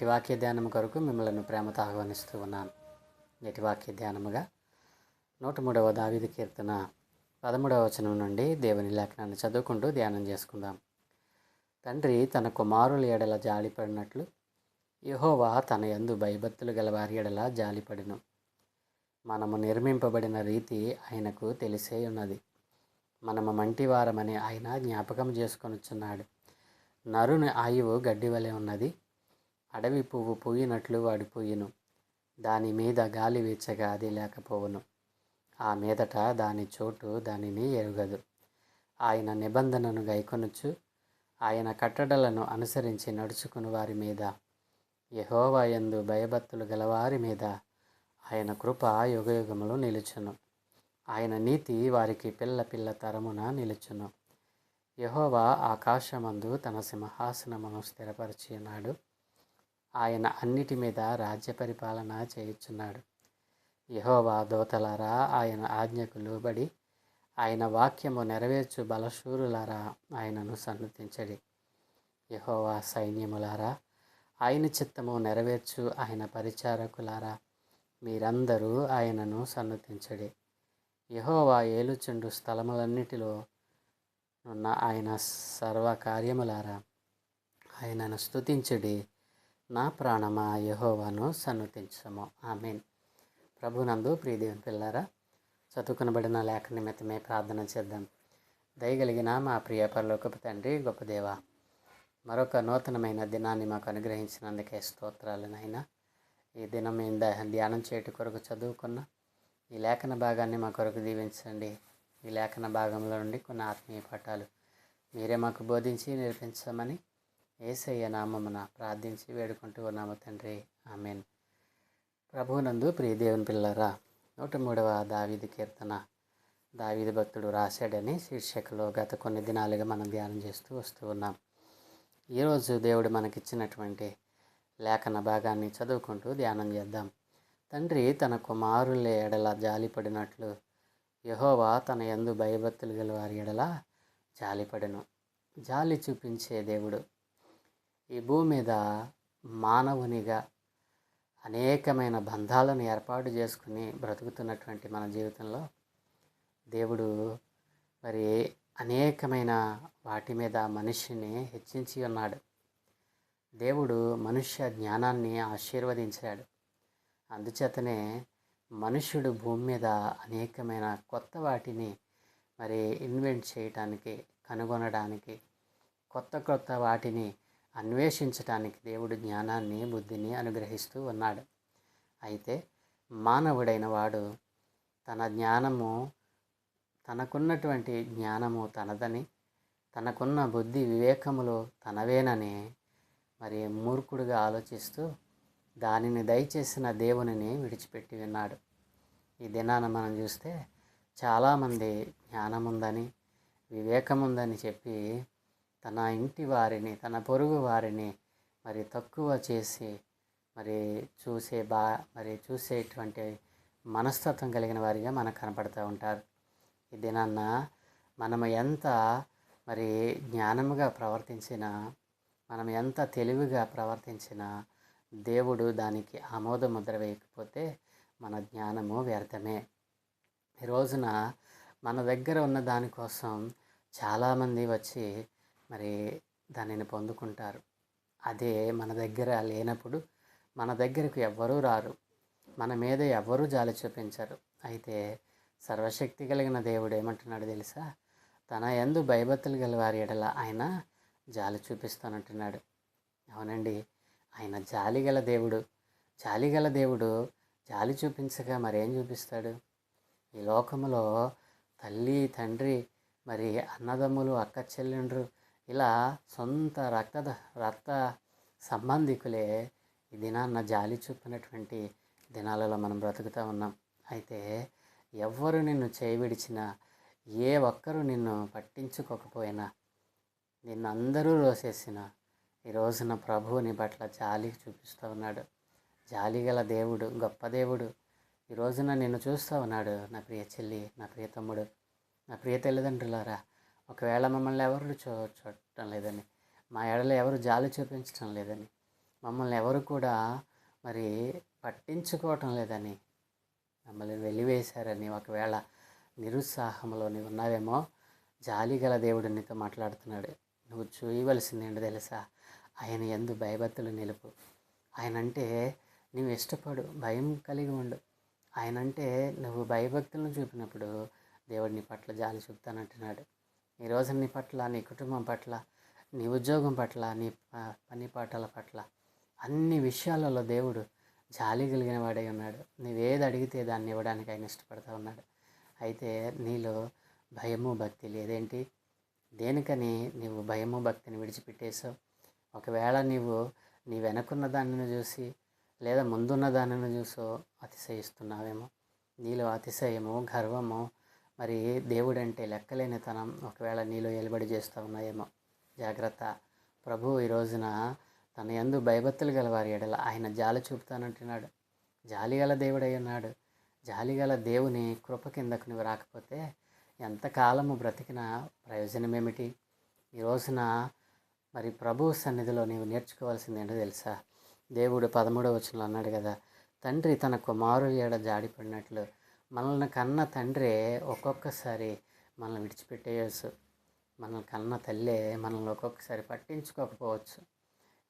నేటి వాక్య ధ్యానం కొరకు మిమ్మల్ని ప్రేమతో ఆహ్వానిస్తూ ఉన్నాను. నేటి వాక్య ధ్యానముగా నూట మూడవ దావిది కీర్తన పదమూడవ వచనం నుండి దేవుని లేఖనాన్ని చదువుకుంటూ ధ్యానం చేసుకుందాం. తండ్రి తన కుమారుల ఎడల జాలిపడినట్లు యహోవా తన యందు భయభక్తులు గల వారి ఎడల జాలిపడిను. మనము నిర్మింపబడిన రీతి ఆయనకు తెలిసే ఉన్నది. మనము మంటివారమని ఆయన జ్ఞాపకం చేసుకొనుచున్నాడు. నరుని ఆయువు గడ్డి వలె ఉన్నది. అడవి పువ్వు పోయినట్లు వాడిపోయిను. దాని మీద గాలి వీచగా అది లేకపోవును. ఆ మీదట దాని చోటు దానిని ఎరుగదు. ఆయన నిబంధనను గైకొనుచు ఆయన కట్టడలను అనుసరించి నడుచుకుని వారి మీద. యహోవాయందు భయభక్తులు గలవారి మీద ఆయన కృప యుగయుగములు నిలుచును. ఆయన నీతి వారికి పిల్ల పిల్ల తరమున నిలుచును. యహోవా ఆకాశమందు తన సింహాసనమును స్థిరపరిచి ఉన్నాడు ఆయన అన్నిటి మీద రాజ్య పరిపాలన చేయుచున్నాడు. యహోవా దోతలారా ఆయన ఆజ్ఞకు లోబడి ఆయన వాక్యము నెరవేర్చు బలశూరులారా ఆయనను సన్నతించడి. యహోవా సైన్యములారా ఆయన చిత్తము నెరవేర్చు ఆయన పరిచారకులారా మీరందరూ ఆయనను సన్నతించడి. యహోవా ఏలుచుండు స్థలములన్నిటిలో ఉన్న ఆయన సర్వకార్యములారా ఆయనను స్తుతించుడి. నా ప్రాణమా యహోవాను సన్నతించము. ఆమెన్. ప్రభునందు ప్రియదేవుని పిల్లారా చదువుకునబడిన లేఖ నిమిత్తమే ప్రార్థన చేద్దాం. దయగలిగిన మా ప్రియ పరలోకపు తండ్రి గొప్ప దేవ మరొక నూతనమైన దినాన్ని మాకు అనుగ్రహించినందుకే స్తోత్రాలు నాయన ఈ దినం మేము ధ్యానం చేయటం కొరకు చదువుకున్న ఈ లేఖన భాగాన్ని మా కొరకు దీవించండి. ఈ లేఖన భాగంలో నుండి కొన్ని ఆత్మీయ పాఠాలు మీరే మాకు బోధించి నేర్పించమని ఏసయ్య నామమున ప్రార్థించి వేడుకుంటూ ఉన్నాము తండ్రి. ఆమెన్. ప్రభునందు ప్రియదేవుని పిల్లరా నూట మూడవ దావీది కీర్తన. దావీది భక్తుడు రాశాడని శీర్షికలో గత కొన్ని దినాలుగా మనం ధ్యానం చేస్తూ వస్తూ ఉన్నాం. ఈరోజు దేవుడు మనకిచ్చినటువంటి లేఖన భాగాన్ని చదువుకుంటూ ధ్యానం చేద్దాం. తండ్రి తన కుమారుల ఎడల జాలిపడినట్లు యహోవా తన ఎందు భయభక్తులు గల వారి ఎడల జాలిపడెను. జాలి చూపించే దేవుడు ఈ భూమి మీద మానవునిగా అనేకమైన బంధాలను ఏర్పాటు చేసుకుని బ్రతుకుతున్నటువంటి మన జీవితంలో దేవుడు మరి అనేకమైన వాటి మీద మనిషిని హెచ్చించి ఉన్నాడు. దేవుడు మనుష్య జ్ఞానాన్ని ఆశీర్వదించాడు. అందుచేతనే మనుష్యుడు భూమి మీద అనేకమైన కొత్త వాటిని మరి ఇన్వెంట్ చేయటానికి కనుగొనడానికి కొత్త కొత్త వాటిని అన్వేషించటానికి దేవుడు జ్ఞానాన్ని బుద్ధిని అనుగ్రహిస్తూ ఉన్నాడు. అయితే మానవుడైన వాడు తన జ్ఞానము తనకున్నటువంటి జ్ఞానము తనదని తనకున్న బుద్ధి వివేకములు తనవేనని మరి మూర్ఖుడిగా ఆలోచిస్తూ దానిని దయచేసిన దేవునిని విడిచిపెట్టి విన్నాడు ఈ దినాన మనం చూస్తే చాలామంది జ్ఞానముందని వివేకముందని చెప్పి తన ఇంటి వారిని తన పొరుగు వారిని మరి తక్కువ చేసి మరి చూసే బా మరి చూసేటువంటి మనస్తత్వం కలిగిన వారిగా మనకు కనపడుతూ ఉంటారు. ఈ దినాన్న మనం ఎంత మరి జ్ఞానముగా ప్రవర్తించినా మనం ఎంత తెలివిగా ప్రవర్తించినా దేవుడు దానికి ఆమోద ముద్ర వేయకపోతే మన జ్ఞానము వ్యర్థమే. ఈ రోజున మన దగ్గర ఉన్న దానికోసం చాలామంది వచ్చి మరి దానిని పొందుకుంటారు. అదే మన దగ్గర లేనప్పుడు మన దగ్గరకు ఎవ్వరూ రారు. మన మీద ఎవ్వరూ జాలి చూపించరు. అయితే సర్వశక్తి కలిగిన దేవుడు ఏమంటున్నాడు తెలుసా? తన ఎందు భయభక్తులు గల వారి ఎడల ఆయన జాలి చూపిస్తానంటున్నాడు. అవునండి ఆయన జాలి గల దేవుడు. జాలి గల దేవుడు జాలి చూపించగా మరేం చూపిస్తాడు? ఈ లోకములో తల్లి తండ్రి మరి అన్నదమ్ములు అక్క చెల్లెండ్రు ఇలా సొంత రక్త రక్త సంబంధికులే ఈ దినాన్న జాలి చూపినటువంటి దినాలలో మనం బ్రతుకుతూ ఉన్నాం. అయితే ఎవ్వరు నిన్ను చేయవిడిచినా ఏ ఒక్కరు నిన్ను పట్టించుకోకపోయినా నిన్ను అందరూ రోసేసిన ఈ రోజున ప్రభువుని పట్ల జాలి చూపిస్తూ ఉన్నాడు. జాలి గల దేవుడు గొప్ప దేవుడు. ఈ రోజున నిన్ను చూస్తూ ఉన్నాడు నా ప్రియ చెల్లి నా ప్రియ తమ్ముడు. నా ప్రియ తల్లిదండ్రులారా ఒకవేళ మమ్మల్ని ఎవరు చూ చూడటం లేదని మా ఏడలో ఎవరు జాలి చూపించటం లేదని మమ్మల్ని ఎవరు కూడా మరి పట్టించుకోవటం లేదని మమ్మల్ని వెలివేశారని ఒకవేళ నిరుత్సాహంలో నీవు ఉన్నావేమో జాలిగల దేవుడు నీతో మాట్లాడుతున్నాడు. నువ్వు చూయవలసింది ఏంటో తెలుసా? ఆయన ఎందు భయభక్తులు నిలుపు. ఆయన అంటే నువ్వు ఇష్టపడు భయం కలిగి ఉండు. ఆయన అంటే నువ్వు భయభక్తులను చూపినప్పుడు దేవుడిని పట్ల జాలి చూపుతానంటున్నాడు. ఈ రోజు నీ పట్ల నీ కుటుంబం పట్ల నీ ఉద్యోగం పట్ల నీ ప- పని పాటల పట్ల అన్ని విషయాలలో దేవుడు జాలి కలిగిన వాడై ఉన్నాడు. నీవేది అడిగితే దాన్ని ఇవ్వడానికి ఆయన ఇష్టపడుతూ ఉన్నాడు. అయితే నీలో భయము భక్తి లేదేంటి? దేనికని నీవు భయము భక్తిని విడిచిపెట్టేశావు? ఒకవేళ నీవు నీ వెనకున్న దానిని చూసి లేదా ముందున్న దానిని చూసో అతిశయిస్తున్నావేమో? నీలో అతిశయము గర్వము మరి దేవుడంటే లెక్కలేనితనం. ఒకవేళ నీలో ఎలుబడి చేస్తూ ఉన్నాయేమో. జాగ్రత్త. ప్రభు ఈ రోజున తన ఎందు భయభక్తులు గలవారి ఎడల ఆయన జాలి చూపుతానంటున్నాడు జాలి గల దేవుడై ఉన్నాడు. జాలి గల దేవుని కృప కిందకు నువ్వు రాకపోతే ఎంతకాలము బ్రతికిన ప్రయోజనం ఏమిటి? ఈ రోజున మరి ప్రభు సన్నిధిలో నీవు నేర్చుకోవాల్సింది ఏంటో తెలుసా? దేవుడు పదమూడవ వచనంలో అన్నాడు కదా తండ్రి తన కుమారుడు ఏడ జాడిపడినట్లు మనల్ని కన్న తండ్రే ఒక్కొక్కసారి మనల్ని విడిచిపెట్టేయచ్చు. మనల్ని కన్న తల్లే మనల్ని ఒక్కొక్కసారి పట్టించుకోకపోవచ్చు.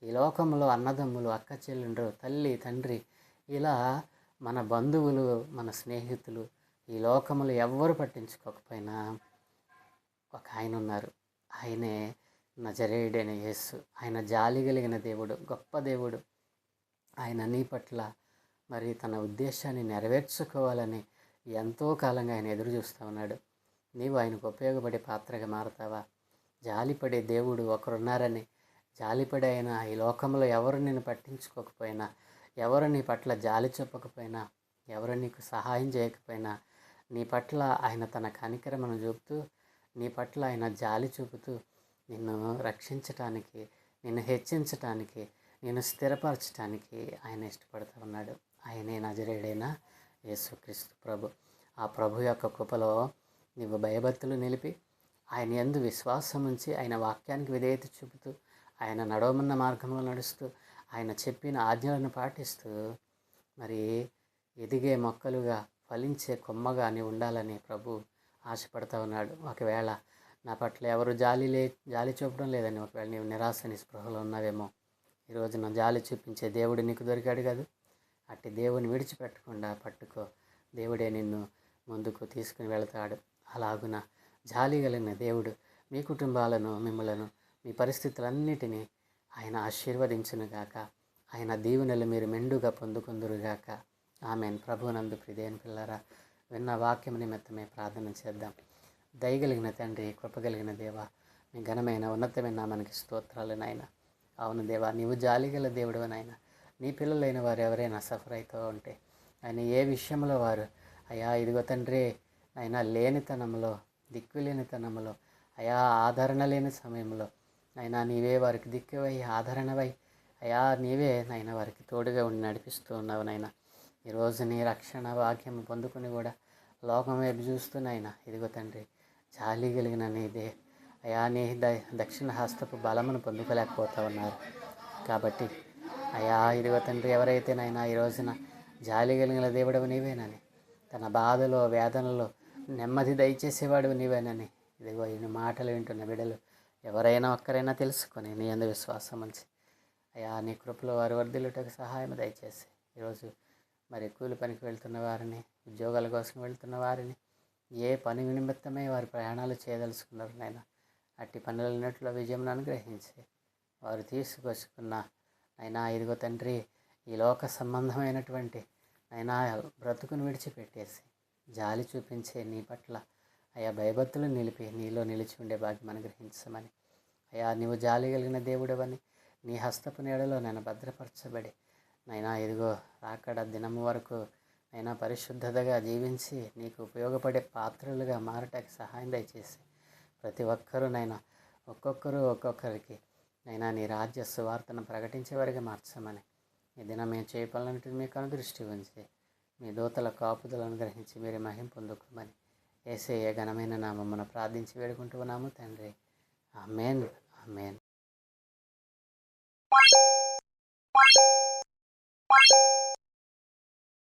ఈ లోకంలో అన్నదమ్ములు అక్క చెల్లెండ్రు తల్లి తండ్రి ఇలా మన బంధువులు మన స్నేహితులు ఈ లోకములు ఎవ్వరు పట్టించుకోకపోయినా ఒక ఆయన ఉన్నారు ఆయనే నజరేయుడైన యేసు. ఆయన జాలి కలిగిన దేవుడు గొప్ప దేవుడు. ఆయన నీ పట్ల మరి తన ఉద్దేశాన్ని నెరవేర్చుకోవాలని ఎంతో కాలంగా ఆయన ఎదురు చూస్తూ ఉన్నాడు. నీవు ఆయనకు ఉపయోగపడే పాత్రగా మారతావా? జాలిపడే దేవుడు ఒకరున్నారని జాలిపడే ఆయన ఈ లోకంలో ఎవరు నిన్ను పట్టించుకోకపోయినా ఎవరు నీ పట్ల జాలి చెప్పకపోయినా ఎవరు నీకు సహాయం చేయకపోయినా నీ పట్ల ఆయన తన కనికరమను చూపుతూ నీ పట్ల ఆయన జాలి చూపుతూ నిన్ను రక్షించటానికి నిన్ను హెచ్చించటానికి నిన్ను స్థిరపరచటానికి ఆయన ఇష్టపడుతూ ఉన్నాడు. ఆయనే నజరేడైనా యేసుక్రీస్తు ప్రభు. ఆ ప్రభు యొక్క కృపలో నీవు భయభక్తులు నిలిపి ఆయన ఎందు విశ్వాసం ఉంచి ఆయన వాక్యానికి విధేయత చూపుతూ ఆయన నడవమన్న మార్గంలో నడుస్తూ ఆయన చెప్పిన ఆజ్ఞలను పాటిస్తూ మరి ఎదిగే మొక్కలుగా ఫలించే కొమ్మగా నీవు ఉండాలని ప్రభు ఆశపడతా ఉన్నాడు. ఒకవేళ నా పట్ల ఎవరు జాలి లే జాలి చూపడం లేదని ఒకవేళ నీవు నిరాశ నిస్పృహలో ఉన్నావేమో ఈరోజు నా జాలి చూపించే దేవుడు నీకు దొరికాడు కదా. అట్టి దేవుని విడిచిపెట్టకుండా పట్టుకో. దేవుడే నిన్ను ముందుకు తీసుకుని వెళతాడు. అలాగున జాలి కలిగిన దేవుడు మీ కుటుంబాలను మిమ్మలను మీ పరిస్థితులన్నిటినీ ఆయన ఆశీర్వదించునుగాక. ఆయన దీవెనలు మీరు మెండుగా పొందుకుందురుగాక. ఆమె ప్రభునందు ప్రిదేన్ పిల్లరా విన్న వాక్యం నిమిత్తమే ప్రార్థన చేద్దాం. దయగలిగిన తండ్రి కృపగలిగిన దేవ మీ ఘనమైన ఉన్నతమైన మనకి స్తోత్రాలు నాయన. అవును దేవా నీవు జాలిగల దేవుడు నాయనా నీ పిల్లలైన వారు ఎవరైనా సఫర్ అవుతూ ఉంటే ఆయన ఏ విషయంలో వారు అయా ఇదిగో తండ్రి ఆయన లేనితనంలో దిక్కులేనితనంలో అయా ఆదరణ లేని సమయంలో ఆయన నీవే వారికి దిక్కువై ఆదరణవై అయా నీవే నాయన వారికి తోడుగా ఉండి నడిపిస్తూ ఉన్నావు నాయన. ఈరోజు నీ రక్షణ వాక్యం పొందుకుని కూడా లోకం వైపు చూస్తున్నాయన ఇదిగో తండ్రి జాలి కలిగిన నీదే అయా నీ ద దక్షిణ హస్తపు బలమును పొందుకోలేకపోతా ఉన్నారు. కాబట్టి అయా ఇదిగో తండ్రి ఎవరైతే నైనా ఈ రోజున జాలి కలిగిన దేవుడవు నీవేనని తన బాధలో వేదనలో నెమ్మది దయచేసేవాడు నీవేనని. ఇదిగో ఈ మాటలు వింటున్న బిడలు ఎవరైనా ఒక్కరైనా తెలుసుకొని నీ అందు విశ్వాసం మంచి అయా నీ కృపలో వారి వర్ధిల్లుటకు సహాయం దయచేసి ఈరోజు మరి కూలి పనికి వెళ్తున్న వారిని ఉద్యోగాల కోసం వెళ్తున్న వారిని ఏ పని నిమిత్తమై వారి ప్రయాణాలు చేయదలుచుకున్నారు నాయన అట్టి పనులన్నింటిలో విజయం అనుగ్రహించి వారు తీసుకొచ్చుకున్న అయినా ఇదిగో తండ్రి ఈ లోక సంబంధమైనటువంటి అయినా బ్రతుకును విడిచిపెట్టేసి జాలి చూపించే నీ పట్ల అయా భయభక్తులు నిలిపి నీలో నిలిచి ఉండే భాగ్యం అనుగ్రహించమని. అయా నీవు జాలి కలిగిన దేవుడవని నీ హస్తపు నీడలో నేను భద్రపరచబడి నైనా ఇదిగో రాకడ దినము వరకు నైనా పరిశుద్ధతగా జీవించి నీకు ఉపయోగపడే పాత్రలుగా మారటానికి సహాయం దయచేసి ప్రతి ఒక్కరూ నైనా ఒక్కొక్కరు ఒక్కొక్కరికి నైనా నీ రాజ్య సువార్తను ప్రకటించేవారిగా మార్చమని. ఈ దినం మేము చేయపాలన్నింటిని మీకు అనుదృష్టి ఉంచి మీ దూతల కాపుదలను గ్రహించి మీరు మహిం పొందుకోమని ఏసయ్య ఘనమైన నామమున ప్రార్థించి వేడుకుంటూ ఉన్నాము తండ్రి. ఆమెన్. ఆమెన్.